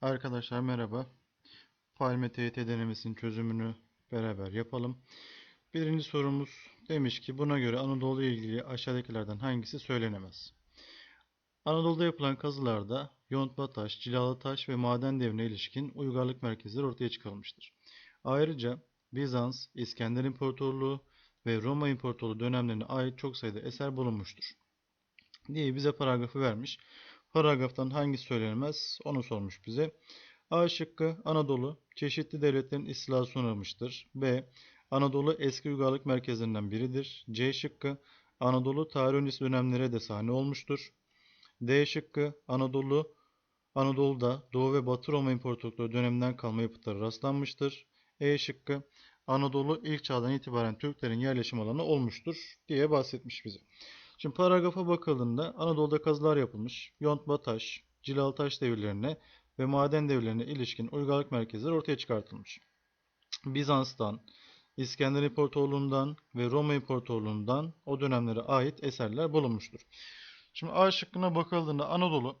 Arkadaşlar merhaba. Palme TYT denemesinin çözümünü beraber yapalım. Birinci sorumuz demiş ki buna göre Anadolu ile ilgili aşağıdakilerden hangisi söylenemez? Anadolu'da yapılan kazılarda yontma taş, cilalı taş ve maden devrine ilişkin uygarlık merkezleri ortaya çıkarılmıştır. Ayrıca Bizans, İskender İmparatorluğu ve Roma İmparatorluğu dönemlerine ait çok sayıda eser bulunmuştur. diye bize paragrafı vermiş. Paragraftan hangisi söylenemez onu sormuş bize. A şıkkı Anadolu çeşitli devletlerin istilası uğramıştır. B. Anadolu eski uygarlık merkezlerinden biridir. C şıkkı Anadolu tarih öncesi dönemlere de sahne olmuştur. D şıkkı Anadolu Anadolu'da Doğu ve Batı Roma İmparatorlukları döneminden kalma yapıtları rastlanmıştır. E şıkkı Anadolu ilk çağdan itibaren Türklerin yerleşim alanı olmuştur diye bahsetmiş bize. Şimdi paragrafa bakıldığında Anadolu'da kazılar yapılmış. Yontma taş, cilalı taş devirlerine ve maden devirlerine ilişkin uygarlık merkezleri ortaya çıkartılmış. Bizans'tan, İskender İmparatorluğu'ndan ve Roma İmparatorluğu'ndan o dönemlere ait eserler bulunmuştur. Şimdi A şıkkına bakıldığında Anadolu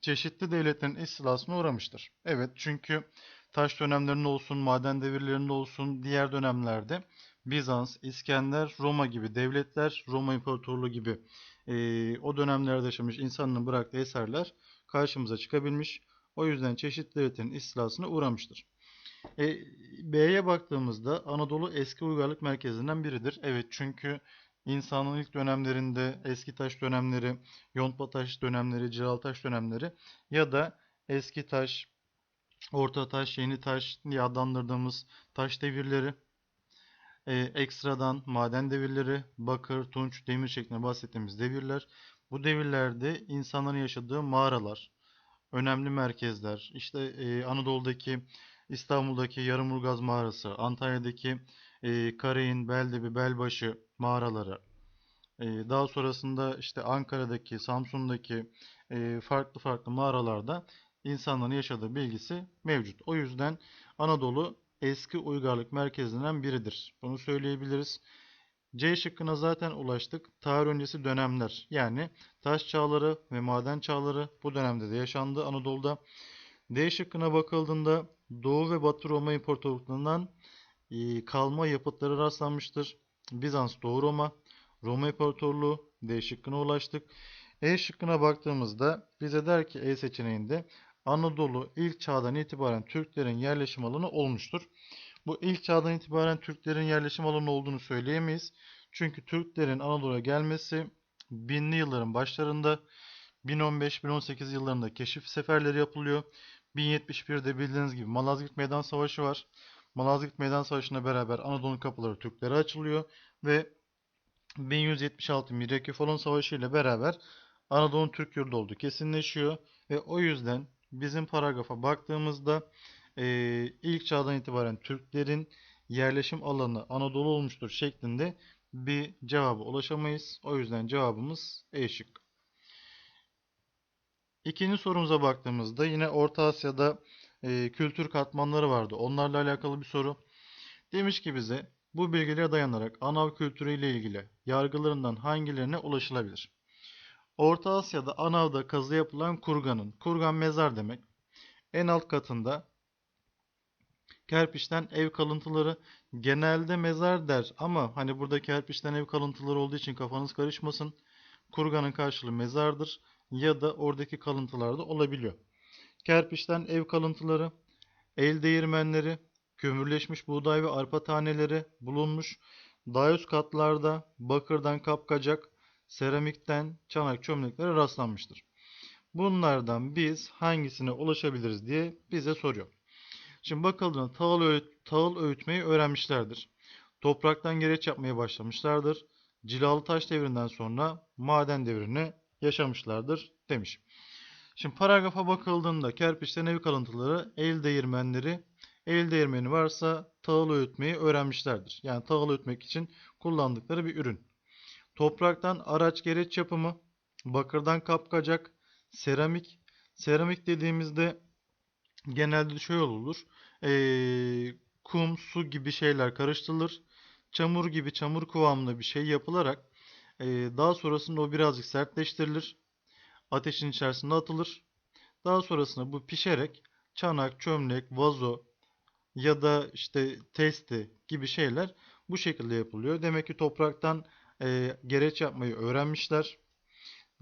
çeşitli devletlerin istilasına uğramıştır. Evet çünkü taş dönemlerinde olsun, maden devirlerinde olsun, diğer dönemlerde Bizans, İskender, Roma gibi devletler, Roma İmparatorluğu gibi e, o dönemlerde yaşamış insanların bıraktığı eserler karşımıza çıkabilmiş. O yüzden çeşitli devletlerin istilasına uğramıştır. E, B'ye baktığımızda Anadolu eski uygarlık merkezinden biridir. Evet çünkü insanın ilk dönemlerinde eski taş dönemleri, yontma taş dönemleri, cilalı taş dönemleri ya da eski taş, orta taş, yeni taş diye adlandırdığımız taş devirleri e, ekstradan maden devirleri, bakır, tunç, demir şeklinde bahsettiğimiz devirler. Bu devirlerde insanların yaşadığı mağaralar, önemli merkezler, işte e, Anadolu'daki, İstanbul'daki Yarımurgaz mağarası, Antalya'daki e, Karayın, Beldebi, Belbaşı mağaraları, e, daha sonrasında işte Ankara'daki, Samsun'daki e, farklı farklı mağaralarda insanların yaşadığı bilgisi mevcut. O yüzden Anadolu eski uygarlık merkezinden biridir. Bunu söyleyebiliriz. C şıkkına zaten ulaştık. Tarih öncesi dönemler yani taş çağları ve maden çağları bu dönemde de yaşandı Anadolu'da. D şıkkına bakıldığında Doğu ve Batı Roma İmparatorluklarından e, kalma yapıtları rastlanmıştır. Bizans, Doğu Roma, Roma İmparatorluğu D şıkkına ulaştık. E şıkkına baktığımızda bize der ki E seçeneğinde Anadolu ilk çağdan itibaren Türklerin yerleşim alanı olmuştur. Bu ilk çağdan itibaren Türklerin yerleşim alanı olduğunu söyleyemeyiz. Çünkü Türklerin Anadolu'ya gelmesi binli yılların başlarında 1015-1018 yıllarında keşif seferleri yapılıyor. 1071'de bildiğiniz gibi Malazgirt Meydan Savaşı var. Malazgirt Meydan Savaşı'na beraber Anadolu'nun kapıları Türklere açılıyor ve 1176 Miryakefalon Savaşı ile beraber Anadolu'nun Türk yurdu olduğu kesinleşiyor ve o yüzden bizim paragrafa baktığımızda e, ilk çağdan itibaren Türklerin yerleşim alanı Anadolu olmuştur şeklinde bir cevaba ulaşamayız. O yüzden cevabımız E şıkkı. İkinci sorumuza baktığımızda yine Orta Asya'da e, kültür katmanları vardı. Onlarla alakalı bir soru. Demiş ki bize bu bilgilere dayanarak Anav kültürü ile ilgili yargılarından hangilerine ulaşılabilir? Orta Asya'da Anav'da kazı yapılan kurganın, kurgan mezar demek. En alt katında kerpiçten ev kalıntıları genelde mezar der ama hani burada kerpiçten ev kalıntıları olduğu için kafanız karışmasın. Kurganın karşılığı mezardır ya da oradaki kalıntılarda olabiliyor. Kerpiçten ev kalıntıları, el değirmenleri, kömürleşmiş buğday ve arpa taneleri bulunmuş. Daha katlarda bakırdan kapkacak, seramikten çanak çömleklere rastlanmıştır. Bunlardan biz hangisine ulaşabiliriz diye bize soruyor. Şimdi bakıldığında tahıl, öğüt, tahıl öğütmeyi öğrenmişlerdir. Topraktan gereç yapmaya başlamışlardır. Cilalı taş devrinden sonra maden devrini yaşamışlardır demiş. Şimdi paragrafa bakıldığında kerpiçten ev kalıntıları, el değirmenleri, el değirmeni varsa tahıl öğütmeyi öğrenmişlerdir. Yani tahıl öğütmek için kullandıkları bir ürün. Topraktan araç gereç yapımı, bakırdan kapkacak, seramik. Seramik dediğimizde genelde şöyle olur. Ee, kum, su gibi şeyler karıştırılır. Çamur gibi çamur kıvamında bir şey yapılarak ee, daha sonrasında o birazcık sertleştirilir. Ateşin içerisinde atılır. Daha sonrasında bu pişerek çanak, çömlek, vazo ya da işte testi gibi şeyler bu şekilde yapılıyor. Demek ki topraktan e, gereç yapmayı öğrenmişler.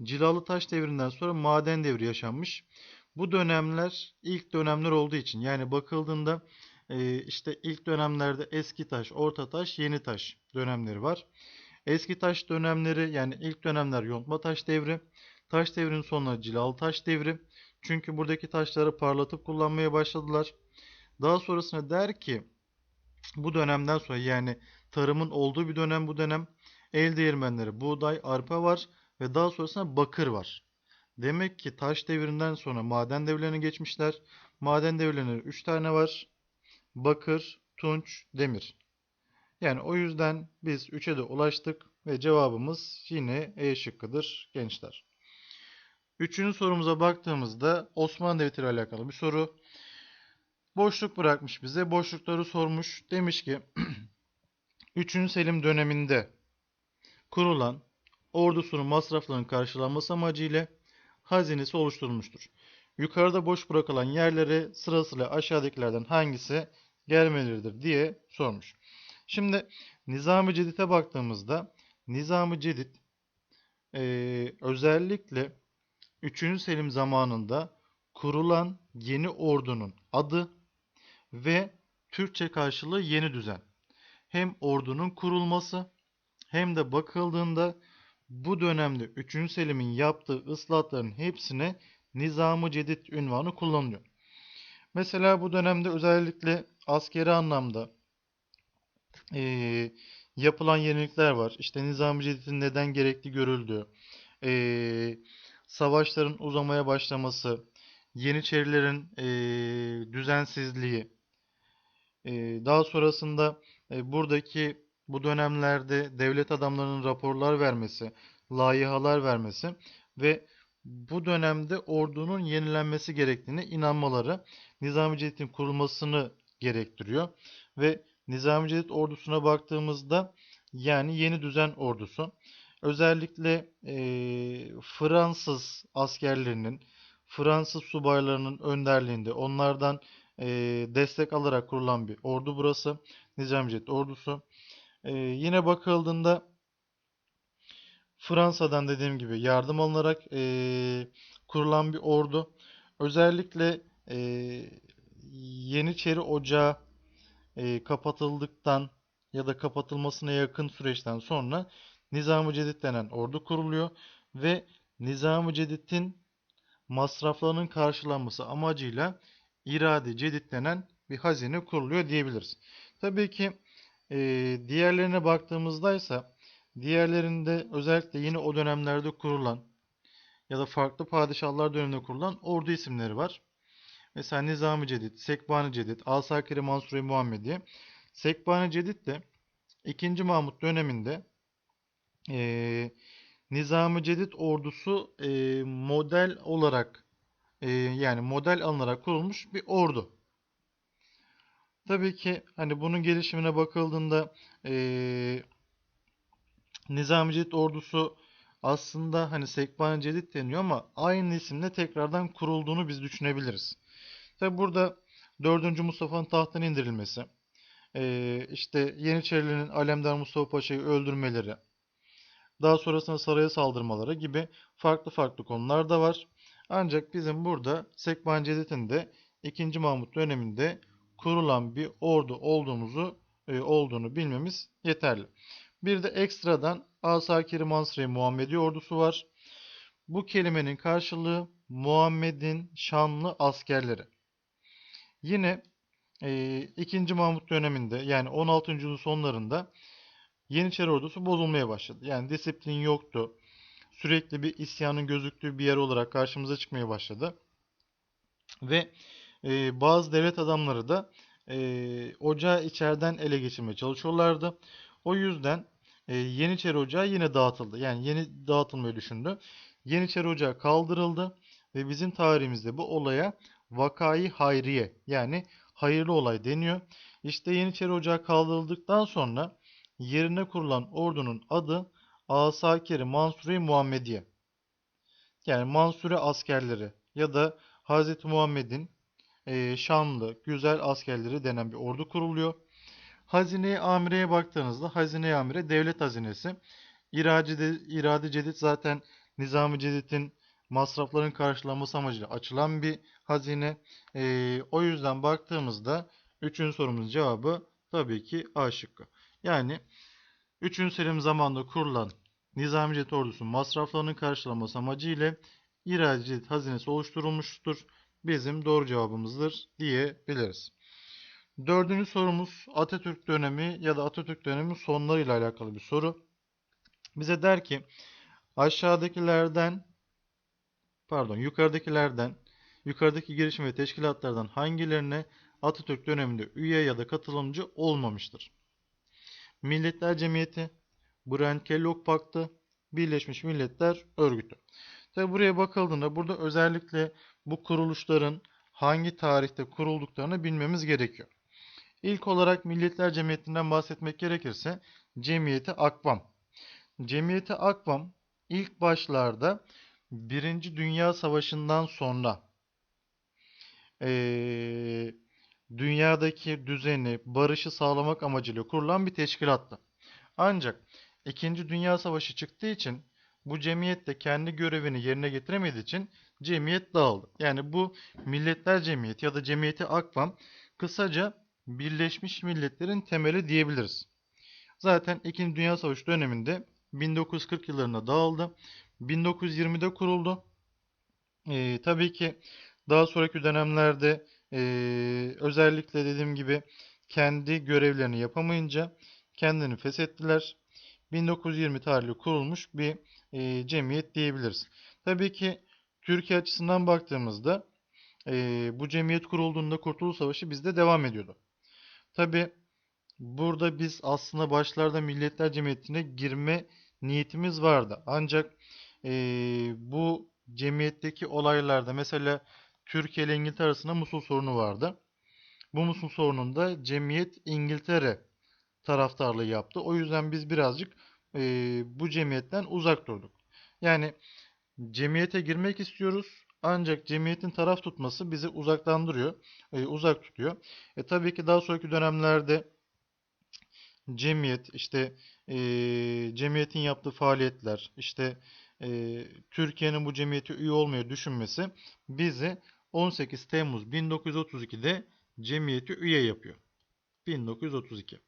Cilalı taş devrinden sonra maden devri yaşanmış. Bu dönemler ilk dönemler olduğu için yani bakıldığında e, işte ilk dönemlerde eski taş, orta taş, yeni taş dönemleri var. Eski taş dönemleri yani ilk dönemler yontma taş devri. Taş devrinin sonuna cilalı taş devri. Çünkü buradaki taşları parlatıp kullanmaya başladılar. Daha sonrasında der ki bu dönemden sonra yani tarımın olduğu bir dönem bu dönem el değirmenleri, buğday, arpa var ve daha sonrasında bakır var. Demek ki taş devrinden sonra maden devirlerine geçmişler. Maden devirlerinde 3 tane var. Bakır, tunç, demir. Yani o yüzden biz 3'e de ulaştık ve cevabımız yine E şıkkıdır gençler. Üçüncü sorumuza baktığımızda Osmanlı Devleti ile alakalı bir soru. Boşluk bırakmış bize. Boşlukları sormuş. Demiş ki 3. Selim döneminde kurulan ordusunun masraflarının karşılanması amacıyla hazinesi oluşturulmuştur. Yukarıda boş bırakılan yerlere sırasıyla aşağıdakilerden hangisi gelmelidir diye sormuş. Şimdi Nizam-ı Cedid'e baktığımızda Nizam-ı Cedid eee, özellikle 3. Selim zamanında kurulan yeni ordunun adı ve Türkçe karşılığı yeni düzen. Hem ordunun kurulması hem de bakıldığında bu dönemde 3. Selim'in yaptığı ıslahatların hepsine Nizam-ı Cedid ünvanı kullanılıyor. Mesela bu dönemde özellikle askeri anlamda eee, yapılan yenilikler var. İşte Nizam-ı Cedid'in neden gerekli görüldüğü, eee, savaşların uzamaya başlaması, Yeniçerilerin eee, düzensizliği, eee, daha sonrasında e, buradaki bu dönemlerde devlet adamlarının raporlar vermesi, layihalar vermesi ve bu dönemde ordunun yenilenmesi gerektiğine inanmaları Nizami Cedid'in kurulmasını gerektiriyor. Ve Nizami Cedid ordusuna baktığımızda yani yeni düzen ordusu özellikle eee, Fransız askerlerinin, Fransız subaylarının önderliğinde onlardan eee, destek alarak kurulan bir ordu burası. Nizami Cedid ordusu. Eee, yine bakıldığında Fransa'dan dediğim gibi yardım alınarak eee, kurulan bir ordu. Özellikle eee, Yeniçeri Ocağı eee, kapatıldıktan ya da kapatılmasına yakın süreçten sonra Nizam-ı Cedid denen ordu kuruluyor ve Nizam-ı Cedid'in masraflarının karşılanması amacıyla irade Cedid denen bir hazine kuruluyor diyebiliriz. Tabii ki eee, diğerlerine baktığımızda ise diğerlerinde özellikle yine o dönemlerde kurulan ya da farklı padişahlar döneminde kurulan ordu isimleri var. Mesela Nizam-ı Cedid, Sekban-ı Cedid, Asakir-i Mansur-i Muhammediye. Sekban-ı Cedid de 2. Mahmut döneminde eee Nizam-ı Cedid ordusu eee, model olarak eee, yani model alınarak kurulmuş bir ordu. Tabii ki hani bunun gelişimine bakıldığında eee Nizam-ı Cedid ordusu aslında hani Sekban-ı Cedid deniyor ama aynı isimle tekrardan kurulduğunu biz düşünebiliriz. Tabii burada 4. Mustafa'nın tahttan indirilmesi, eee, işte Yeniçerilerin Alemdar Mustafa Paşa'yı öldürmeleri, daha sonrasında saraya saldırmaları gibi farklı farklı konular da var. Ancak bizim burada Sekban Cedid'in de 2. Mahmut döneminde kurulan bir ordu olduğumuzu e, olduğunu bilmemiz yeterli. Bir de ekstradan Asakir-i Mansur-i Muhammedi ordusu var. Bu kelimenin karşılığı Muhammed'in şanlı askerleri. Yine e, 2. Mahmut döneminde yani 16. yüzyılın sonlarında Yeniçeri ordusu bozulmaya başladı. Yani disiplin yoktu. Sürekli bir isyanın gözüktüğü bir yer olarak karşımıza çıkmaya başladı. Ve e, bazı devlet adamları da e, ocağı içeriden ele geçirmeye çalışıyorlardı. O yüzden e, Yeniçeri Ocağı yine dağıtıldı. Yani yeni dağıtılmayı düşündü. Yeniçeri Ocağı kaldırıldı ve bizim tarihimizde bu olaya Vakai Hayriye yani hayırlı olay deniyor. İşte Yeniçeri Ocağı kaldırıldıktan sonra yerine kurulan ordunun adı Asakir-i Mansure-i Muhammediye. Yani Mansure askerleri ya da Hazreti Muhammed'in e, şanlı, güzel askerleri denen bir ordu kuruluyor. Hazine-i Amire'ye baktığınızda Hazine-i Amire devlet hazinesi. İrade, irade Cedid zaten Nizam-ı Cedid'in masrafların karşılanması amacıyla açılan bir hazine. E, o yüzden baktığımızda üçüncü sorumuzun cevabı tabii ki A şıkkı. Yani 3. Selim zamanında kurulan Nizami Cedid ordusunun masraflarının karşılanması amacıyla İrade Cedid hazinesi oluşturulmuştur. Bizim doğru cevabımızdır diyebiliriz. Dördüncü sorumuz Atatürk dönemi ya da Atatürk dönemi sonlarıyla alakalı bir soru. Bize der ki aşağıdakilerden pardon yukarıdakilerden yukarıdaki girişim ve teşkilatlardan hangilerine Atatürk döneminde üye ya da katılımcı olmamıştır? Milletler Cemiyeti, Brand-Kellogg Paktı, Birleşmiş Milletler Örgütü. Tabi buraya bakıldığında burada özellikle bu kuruluşların hangi tarihte kurulduklarını bilmemiz gerekiyor. İlk olarak Milletler Cemiyeti'nden bahsetmek gerekirse Cemiyeti Akvam. Cemiyeti Akvam ilk başlarda Birinci Dünya Savaşı'ndan sonra eee, dünyadaki düzeni, barışı sağlamak amacıyla kurulan bir teşkilattı. Ancak İkinci Dünya Savaşı çıktığı için bu cemiyet de kendi görevini yerine getiremediği için cemiyet dağıldı. Yani bu Milletler Cemiyeti ya da Cemiyeti Akvam kısaca Birleşmiş Milletler'in temeli diyebiliriz. Zaten İkinci Dünya Savaşı döneminde 1940 yıllarında dağıldı. 1920'de kuruldu. Ee, tabii ki daha sonraki dönemlerde ee, özellikle dediğim gibi kendi görevlerini yapamayınca kendini feshettiler. 1920 tarihli kurulmuş bir e, cemiyet diyebiliriz. Tabii ki Türkiye açısından baktığımızda e, bu cemiyet kurulduğunda Kurtuluş Savaşı bizde devam ediyordu. Tabii burada biz aslında başlarda Milletler Cemiyeti'ne girme niyetimiz vardı. Ancak e, bu cemiyetteki olaylarda mesela Türkiye ile İngiltere arasında Musul sorunu vardı. Bu Musul sorununda cemiyet İngiltere taraftarlığı yaptı. O yüzden biz birazcık e, bu cemiyetten uzak durduk. Yani cemiyete girmek istiyoruz ancak cemiyetin taraf tutması bizi uzaklandırıyor, e, uzak tutuyor. E, tabii ki daha sonraki dönemlerde cemiyet, işte e, cemiyetin yaptığı faaliyetler, işte e, Türkiye'nin bu cemiyete üye olmayı düşünmesi bizi 18 Temmuz 1932'de cemiyeti üye yapıyor. 1932.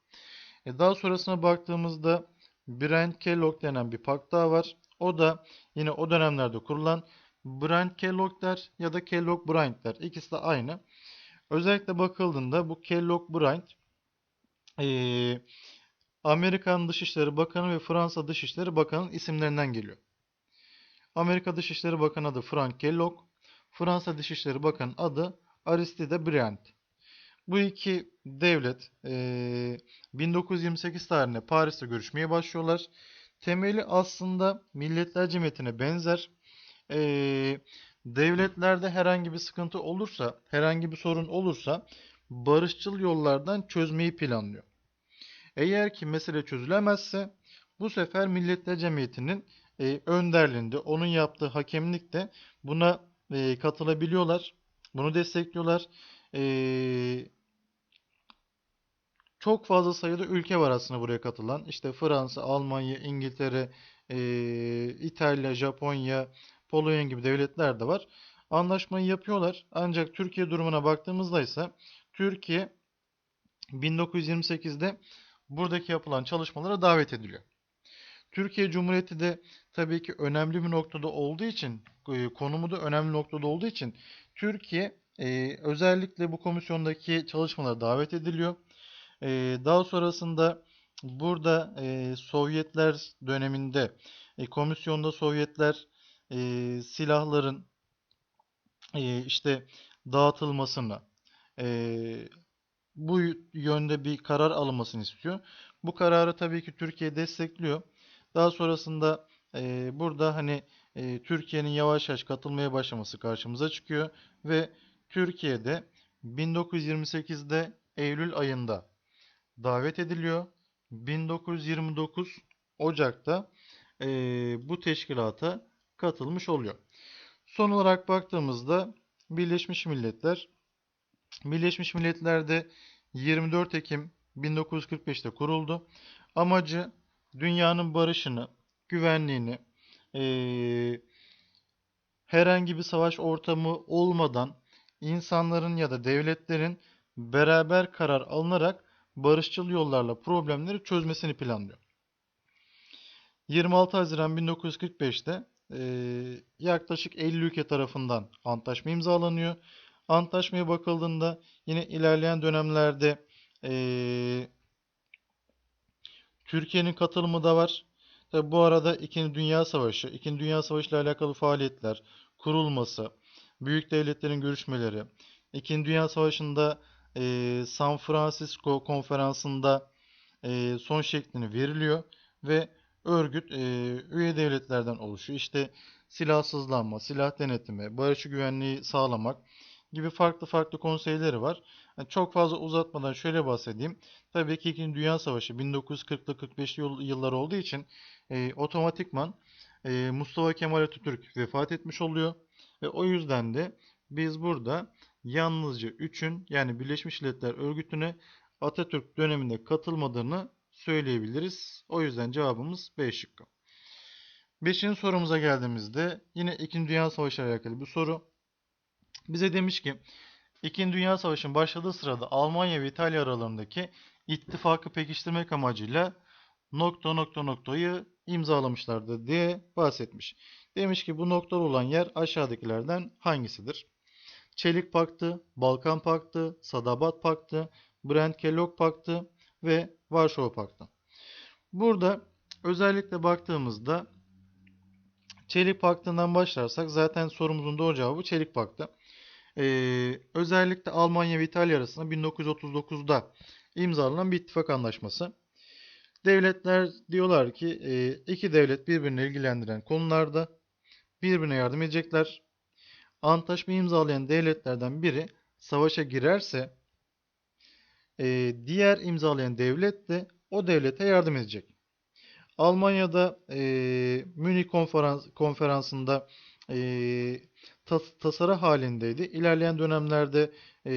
E daha sonrasına baktığımızda Brand Kellogg denen bir pakt daha var. O da yine o dönemlerde kurulan Brand Kellogg'ler ya da Kellogg Brand'ler. İkisi de aynı. Özellikle bakıldığında bu Kellogg Brand e, Amerikan Dışişleri Bakanı ve Fransa Dışişleri Bakanı'nın isimlerinden geliyor. Amerika Dışişleri Bakanı adı Frank Kellogg. Fransa Dışişleri Bakanı adı Aristide Briand. Bu iki devlet e, 1928 tarihinde Paris'te görüşmeye başlıyorlar. Temeli aslında Milletler Cemiyeti'ne benzer. E, devletlerde herhangi bir sıkıntı olursa, herhangi bir sorun olursa barışçıl yollardan çözmeyi planlıyor. Eğer ki mesele çözülemezse bu sefer Milletler Cemiyeti'nin e, önderliğinde, onun yaptığı hakemlikte buna e, katılabiliyorlar. Bunu destekliyorlar. E, çok fazla sayıda ülke var aslında buraya katılan. İşte Fransa, Almanya, İngiltere, e, İtalya, Japonya, Polonya gibi devletler de var. Anlaşmayı yapıyorlar. Ancak Türkiye durumuna baktığımızda ise Türkiye 1928'de buradaki yapılan çalışmalara davet ediliyor. Türkiye Cumhuriyeti de tabii ki önemli bir noktada olduğu için, konumu da önemli noktada olduğu için Türkiye e, özellikle bu komisyondaki çalışmalara davet ediliyor. E, daha sonrasında burada Sovyetler döneminde komisyonda Sovyetler silahların işte dağıtılmasını, bu yönde bir karar alınmasını istiyor. Bu kararı tabii ki Türkiye destekliyor. Daha sonrasında e, burada hani e, Türkiye'nin yavaş yavaş katılmaya başlaması karşımıza çıkıyor ve Türkiye'de 1928'de Eylül ayında davet ediliyor. 1929 Ocak'ta e, bu teşkilata katılmış oluyor. Son olarak baktığımızda Birleşmiş Milletler. Birleşmiş Milletler'de 24 Ekim 1945'te kuruldu. Amacı dünyanın barışını, güvenliğini, eee, herhangi bir savaş ortamı olmadan insanların ya da devletlerin beraber karar alınarak barışçıl yollarla problemleri çözmesini planlıyor. 26 Haziran 1945'te eee, yaklaşık 50 ülke tarafından antlaşma imzalanıyor. Antlaşmaya bakıldığında yine ilerleyen dönemlerde eee, Türkiye'nin katılımı da var. Tabi bu arada İkinci Dünya Savaşı, İkinci Dünya Savaşı ile alakalı faaliyetler, kurulması, büyük devletlerin görüşmeleri, İkinci Dünya Savaşı'nda eee, San Francisco konferansında eee, son şeklini veriliyor ve örgüt eee, üye devletlerden oluşuyor. İşte silahsızlanma, silah denetimi, barışı güvenliği sağlamak gibi farklı farklı konseyleri var. Yani çok fazla uzatmadan şöyle bahsedeyim. Tabii ki İkinci Dünya Savaşı 1940'lı 45'li yıl- yıllar olduğu için e, otomatikman e, Mustafa Kemal Atatürk vefat etmiş oluyor. Ve o yüzden de biz burada yalnızca 3'ün yani Birleşmiş Milletler Örgütü'ne Atatürk döneminde katılmadığını söyleyebiliriz. O yüzden cevabımız B şıkkı. Beşinci sorumuza geldiğimizde yine İkinci Dünya Savaşı ile alakalı bir soru. Bize demiş ki İkinci Dünya Savaşı'nın başladığı sırada Almanya ve İtalya aralarındaki ittifakı pekiştirmek amacıyla nokta nokta noktayı imzalamışlardı diye bahsetmiş. Demiş ki bu noktalı olan yer aşağıdakilerden hangisidir? Çelik Paktı, Balkan Paktı, Sadabat Paktı, Brent-Kellogg Paktı ve Varşova Paktı. Burada özellikle baktığımızda Çelik Paktı'ndan başlarsak zaten sorumuzun doğru cevabı Çelik Paktı. Ee, özellikle Almanya ve İtalya arasında 1939'da imzalanan bir ittifak anlaşması. Devletler diyorlar ki e, iki devlet birbirini ilgilendiren konularda birbirine yardım edecekler. Antlaşma imzalayan devletlerden biri savaşa girerse e, diğer imzalayan devlet de o devlete yardım edecek. Almanya'da e, Münih konferans, konferansında e, tas- tasarı halindeydi. İlerleyen dönemlerde e,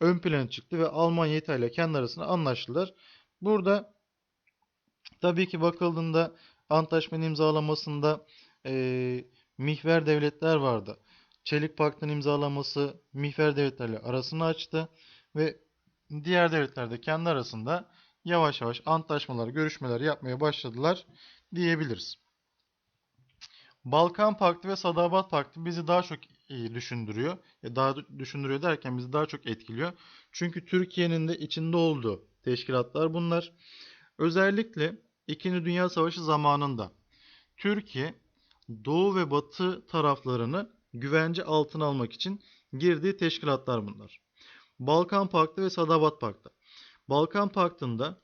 ön plana çıktı ve Almanya İtalya kendi arasında anlaştılar. Burada tabii ki bakıldığında antlaşmanın imzalamasında e, mihver devletler vardı. Çelik Paktı'nın imzalaması mihver devletlerle arasını açtı ve diğer devletler de kendi arasında yavaş yavaş antlaşmalar, görüşmeler yapmaya başladılar diyebiliriz. Balkan Paktı ve Sadabat Paktı bizi daha çok düşündürüyor. E, Daha düşündürüyor derken bizi daha çok etkiliyor. Çünkü Türkiye'nin de içinde olduğu teşkilatlar bunlar. Özellikle İkinci Dünya Savaşı zamanında Türkiye Doğu ve Batı taraflarını güvence altına almak için girdiği teşkilatlar bunlar. Balkan Paktı ve Sadabat Paktı. Balkan Paktı'nda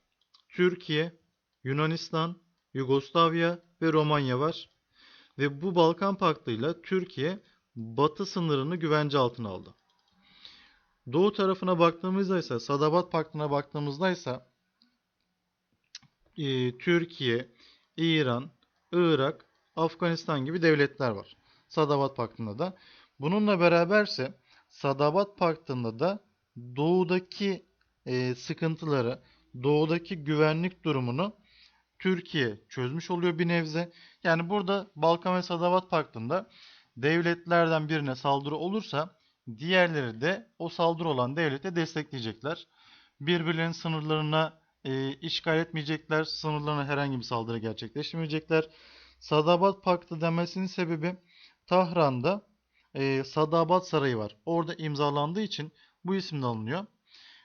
Türkiye, Yunanistan, Yugoslavya ve Romanya var. Ve bu Balkan Paktı'yla Türkiye batı sınırını güvence altına aldı. Doğu tarafına baktığımızda ise Sadabat Paktı'na baktığımızda ise e, Türkiye, İran, Irak, Afganistan gibi devletler var. Sadabat Paktı'nda da. Bununla beraberse Sadabat Paktı'nda da doğudaki e, sıkıntıları, doğudaki güvenlik durumunu Türkiye çözmüş oluyor bir nebze. Yani burada Balkan ve Sadavat Paktı'nda devletlerden birine saldırı olursa diğerleri de o saldırı olan devlete destekleyecekler. Birbirlerinin sınırlarına e, işgal etmeyecekler. Sınırlarına herhangi bir saldırı gerçekleştirmeyecekler. Sadabat Paktı demesinin sebebi Tahran'da e, Sadabat Sarayı var. Orada imzalandığı için bu isimle alınıyor.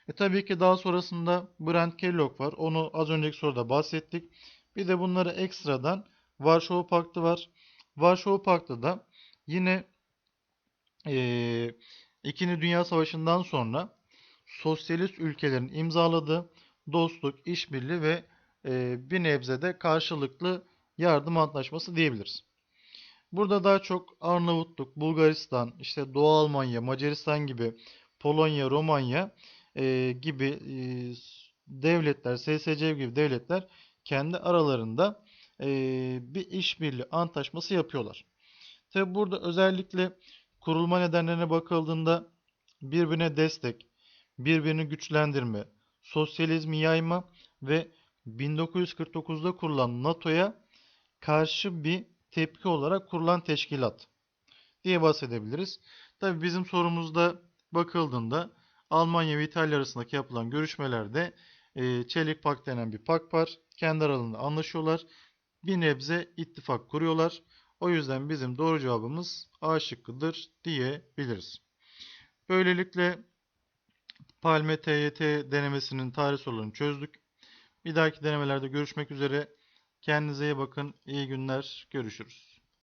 E tabii ki daha sonrasında Brent Kellogg var. Onu az önceki soruda bahsettik. Bir de bunları ekstradan Varşova Paktı var. Varşova Paktı da yine eee İkinci Dünya Savaşı'ndan sonra sosyalist ülkelerin imzaladığı dostluk, işbirliği ve eee, bir nebze de karşılıklı yardım antlaşması diyebiliriz. Burada daha çok Arnavutluk, Bulgaristan, işte Doğu Almanya, Macaristan gibi Polonya, Romanya e, gibi e, devletler, SSC gibi devletler kendi aralarında e, bir işbirliği antlaşması yapıyorlar. Tabi burada özellikle kurulma nedenlerine bakıldığında birbirine destek, birbirini güçlendirme, sosyalizmi yayma ve 1949'da kurulan NATO'ya karşı bir tepki olarak kurulan teşkilat diye bahsedebiliriz. Tabi bizim sorumuzda bakıldığında Almanya ve İtalya arasındaki yapılan görüşmelerde e, Çelik Pak denen bir pak var. Kendi aralarında anlaşıyorlar. Bir nebze ittifak kuruyorlar. O yüzden bizim doğru cevabımız A şıkkıdır diyebiliriz. Böylelikle Palme TYT denemesinin tarih sorularını çözdük. Bir dahaki denemelerde görüşmek üzere. Kendinize iyi bakın. İyi günler. Görüşürüz.